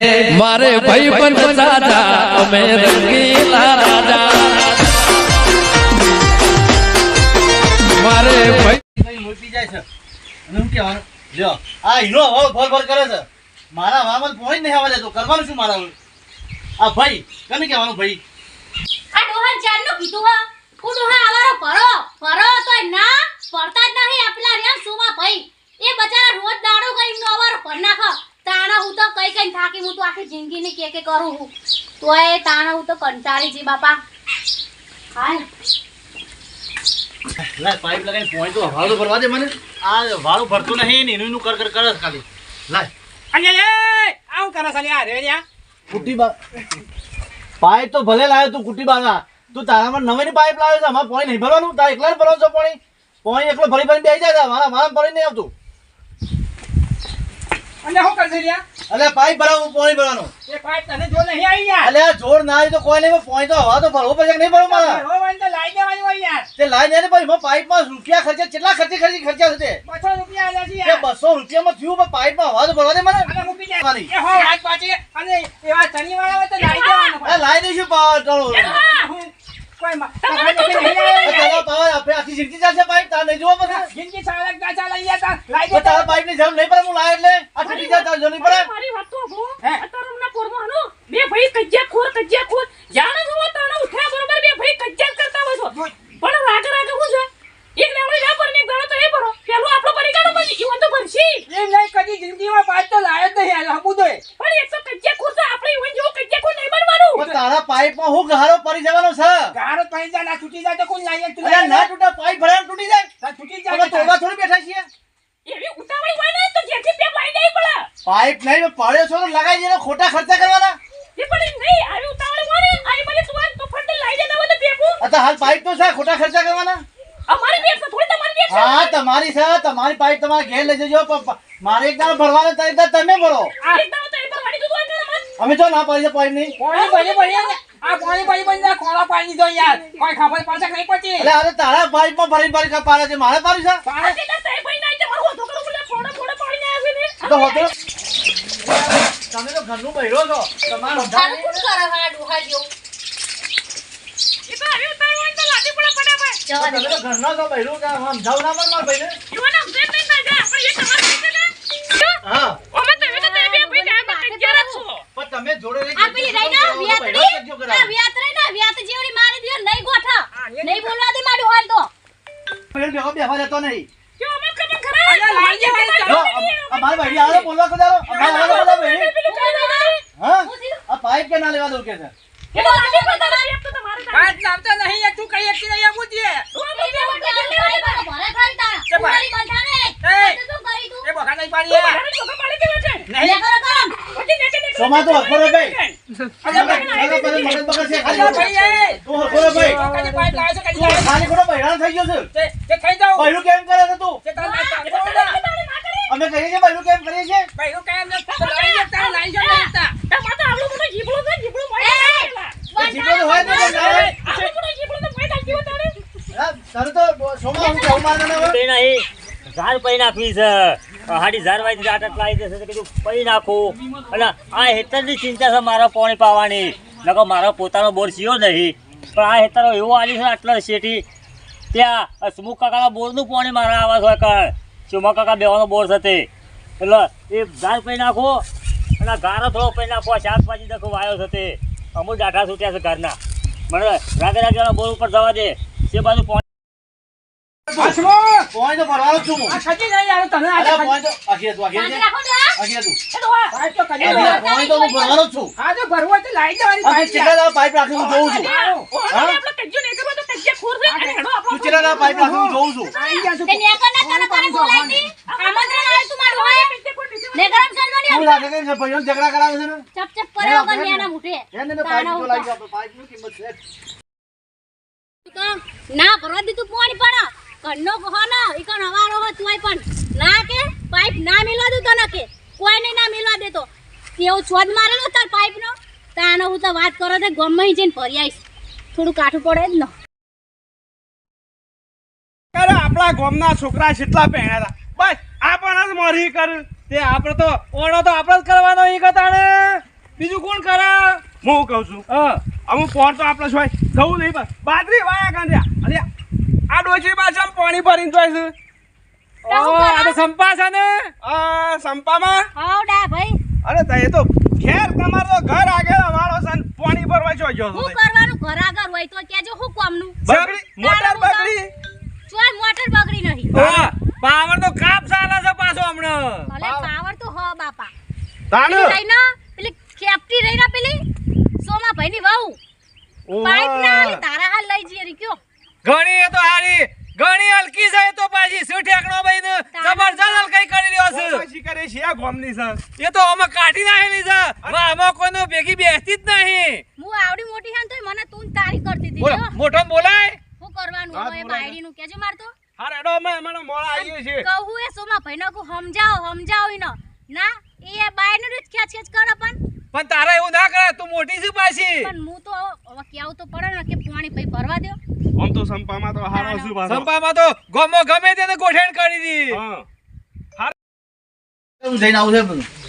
મારે ભાઈ પણ સાજા અમે રંગીલા રાજા. મારે ભાઈ મોટી જાય છે. અને હું કહેવાનું? લ્યો આ હીરો હવા ભર ભર કરે છે. મારા હવામાં પોણી નહીં આવવા દેતો. કરવાનું શું મારા? આ ભાઈ કને કહેવાનું ભાઈ આ ડોહા જાનનું કીધું હા. હું ડોહા આવારો ભરો. ભરો તો ના પડતા જ નહીં આપલા રેમ સુમા ભાઈ એ બચારા રોજ દાડો કરીને અવારો ભર નાખો તાણા હું તો કઈ કઈ થાકી હું તો આખી જિંદગીની કે કે કરું હું? તો એ તાણ હું તો કંટાળી જી બાપા. હાલ. લે પાઇપ લગાવીને પોણી તો હવા ભરવા દે મને. આ વાળો ભરતું નહીં ને એનું એનું કર કર કરે ખાલી. લાય અલે એ આવું કરે છે આ રે લ્યા કુટી બા પાઇપ તો ભલે લાયો તું કુટી બાના તું તારામાં નવી પાઇપ લાવ્યો છે અમારે પોણી નહીં ભરવાનું? તારે એકલા જ ભરવાનું છે પોણી? પોણી એકલો ભરી ભરી બેસી જાય મારા મારા ભરી નહીં આવતું. અને શું કરશે લ્યા? અલે પાઇપ ભરાવું પોણી ભરવાનું. એ પાઇપ તને જો નહીં આવી યાર? અલે જોર ના આવી તો કોઈ નહીં પોઈન્ટ તો હવા તો ભરવો પડશે કે નહીં ભરવો મારા? ભરવાનું તો લાઈ દેવાની હોય યાર. તે લાઈ દેને ને ભાઈ એમાં પાઇપમાં રૂપિયા ખર્ચે કેટલા ખર્ચે ખર્ચી ખર્ચા થશે બસો રૂપિયા આલ્યા છે તે યાર. બસો રૂપિયામાં થયું પણ પાઇપમાં હવા તો ભરવા દે મને. અને મૂકી જાય મારી. એ હો વાત પાછી. અને એવા તણી વાળા હોય તો લાઈ દેવાનો એ લાઈ દઈશું પાવર ટણો હું કોઈ માં તમારે તો નહીં આવ્યો તારા પાવર આપણે આખી જિંદગી ચાલશે પાઇપ તાર નહીં જોવો પછી. જિંદગી ચાલક ના ચાલે યાર તાર લાઈ પણ દે તારા પાઇપની જરૂર નહીં પડે હું લાય એટલે આ તૂટી જાય તાર જરૂર નહીં પડે મારી વાત તો સાંભળો. હે? અત્યારે હમણાં પોરવાનું. બે ભાઈ કજિયાખોર, કજિયાખોર. જાણે જુઓ તાણે ઉઠ્યા બરોબર બે ભાઈ કજિયા જ કરતા હોય છો. પણ રાગે રાગે શું છે? એક લેવડી ના ભરે ને એક દાડો તો એ ભરો. પેલું આપણો ભરી કાઢો પછી, ઈવન તો ભરશી. એમ નહીં કદી જિંદગીમાં પાછ તો લાયો જ નહીં હાલ હબુદો એ પણ એક તો કજિયાખોર છે, આપણે ઈવન જેવો કજિયાખોર નહીં બનવાનું. પણ તારા પાઇપમાં હું ગારો પડી જવાનો છે? ગારો પડી જાય ના છૂટી જાય તો કોણ લાઈએ તું અરે ના તૂટે પાઇપ ભરાય તૂટી જાય? તાર છૂટી જાય તો તોબા થોડી બેઠા છીએ. એવી ઉતાવળી હોય ને તો જેથી બે ભાઈ નહીં પડે. પાઇપ નહીં પડ્યો છો તો લગાઈ જઈને ખોટા ખર્ચા કરવાના. એ પણ નહીં, આવી ઉતાવળી હોય ને, આઈ મને તું તો ફટ લઈ દેતા હોય તો બેપુ અતા હાલ પાઇપ તો છે ખોટા ખર્ચા કરવાના. અમારી બેસ થોડી તમારી બેસ હા તમારી છે તમારી પાઇપ તમારે ઘેર લઈ જજો પણ મારે એકદમ ભરવાનો તારી રીતે તમે ભરો. એક દાડો તો એ ભરવાની તું હોય ને મન. અમે જો ના પડી છે પાઇપ નહીં પાણી ભરી ભરી ને. આ પાણી ભરી ભરી ને ખોળા પાડી દીધો યાર. કોઈ ખબર પડશે કે નહીં પડતી? એટલે અરે તારા પાઇપમાં ભરી ભરી પાડે છે મારે પાડી છે? પાણી આજે તો તે ભાઈ ના આવી તે મારું હોતો કરું બોલે ફોડે ફોડે પાડીને આવે ને. તો હોતો તમે તો ઘરનું બહેરો છો. તમારો ધાર કોણ કરે હા ડોહા જેવું? એ તો આવી ઉતાવળ તો લાદી પડે ફટાફટ. જવા દે તમે તો ઘરના છો બહેરું કે સમજાવ ના પણ મારા ભાઈને? ઈવન આમ નહીં થાય, આપણે એ તમારે જો, હા. પાઇપ કે ના લેવા દઉં કે છે? એ તો નહીં તું કઈ એકથી નહીં આવું છે. સોમા તો હરખો રે ભાઈ અરે ભાઈ મગજ બગડ છે ખાલી ભાઈ તું હરખો ભાઈ. કદી પાઇપ લાવે છે કદી લાવે ખાલી ખોટો બહેરાન થઈ ગયો છે. છે તે ખાઈ જાઓ. બહેરું કેમ કરે છે તું? તે તાર. અમે કેમ કરીએ દે, નહીં માથે આવડું છે, તો. આવડું તો તો સોમા હું? પડી નહીં ઝાડ પડી નાખવી છે. હાડી ઝાડ વાળી આટક લાવી દેશે તો કીધું પડી નાખું. અને આ હેતરની ચિંતા છે મારા પોણી પાવાની. નકો મારો પોતાનો બોર સીયો નહીં. પણ આ હેતરો એવો આવી છે આટલા શેઠી. ત્યાં સુમુખ કાકાના બોરનું પાણી મારા આવા હોય કાળ ચુમા કાકા બેવાનો બોર છે તે. એટલે એ દાળ પડી નાખો અને ગારો થોડો પડી નાખો શાકભાજી નાખો વાયો છે તે. અમુક ડાઠા છૂટ્યા છે ઘરના. મને રાગે રાગે બોર ઉપર જવા દે. તે બાજુ પાણી પોઈન્ટ પોણી ભરવાનો છું. ખજી નહીં યાર તને આ પોઈન્ટ આખી. રાખો એ તો આ. તો કરી અરે તો હું ભરવાનો છું. હા તો ભરવું તો લાઈ દેવાની તું પાઇપ કેટલા પાઇપ રાખી હું જોઉં છું. આવો. આપણે કજ્જો નહીં કરવા તો કજ્જા ખોર છે. અને હેડો આપણો તું કેટલા પાઇપ રાખી હું જોઉં છું. આઈ ગયા છું. તે નેકરના તને કોને બોલાવી હતી? આમંત્રણ આવ્યું તું મારું હોય? નેકરમ શર્માની શું લાગે કે ભાઈઓ ઝઘડા કરાવે છે ને? ચપ ચપ કર્યા વગર ન્યાના મુઠે. એને મેં પાઇપ જો લાગી આપણે પાઇપની કિંમત છે. ના ભરવા દીધું પાણી પણ. ઘરનો કહો ને ઈ કણ હવારો હોય તોય પણ. ના કે પાઇપ ના મિલવા દઉં તને કે કોઈને ના મિલવા દેતો. તેવો છોડ મારેલો તાર પાઇપનો. તાનો હું તો વાત કરો તો ગમમાં જઈને ભરી આવીશ. થોડું કાઠું પડે જ ને. કરે આપણા ગામના છોકરા જેટલા પહેણ્યા હતા. બસ આપણને જ મરી કર. તે આપણે તો ઓળો તો આપણે જ કરવાનો ઈ ને. બીજું કોણ કરે? હું કહું છું. હા. અમુક ફોન તો આપણે શું હોય જવું નહીં બસ બાદરી વાયા કાંધ્યા. અરે આ ડોચી પાછા પાણી ભરીને જોઈ છે. તો શું ઓ, આ તો? સંપા છે ને? આ સંપામાં? હાવ ડા ભાઈ. અરે તા તો ઘેર તમારો ઘર આગળ વાળો છે ને પાણી ભરવા જો ગયો હું કરવાનું? ઘર આગળ હોય તો કેજો હું કોમનું? બગડી મોટર બગડી. ચોય મોટર બગડી નહીં. હા, પાવર તો કાપ ચાલે છે પાછો હમણાં. ભલે પાવર. તો હ બાપા. તાણ રહી ના પેલી ખેપટી રહી ના પેલી? સોમા ભાઈ ની વહુ પાઇપ ના તારા હાલ લઈ જઈએ રી કયો. ઘણી એ તો હારી. ઘણી હલકી છે તો પાછી સુઠેકણો ભાઈ ને જબરજસ્ત હલકાઈ કરી લ્યો છે? પછી કરે છે આ ગોમની છે. એ તો અમે કાઢી નાખેલી છે. હવે આમાં કોઈનો ભેગી બેસતી જ નહીં. હું આવડી મોટી હાન તો મને તું તારી કરતી હતી બોલો મોટો બોલાય. હું કરવાનું હવે બાયડી નું. કેજો મારતો હા રેડો અમે અમારો મોળા આવી છે. કહું એ સોમા ભાઈ નો સમજાવો સમજાવો ઈનો. ના એ બાયડી નું જ ખેંચ ખેંચ કરે પણ. પણ તારે એવું ના કરે તું મોટી છે પાછી. પણ હું તો કેવું તો પડે ને કે પાણી ભાઈ ભરવા દો આમ તો સંપામાં તો હારો શું પાછો સંપામાં તો ગમો ગમે તેને ગોઠણ કરી દી. હા. જઈને આવું છે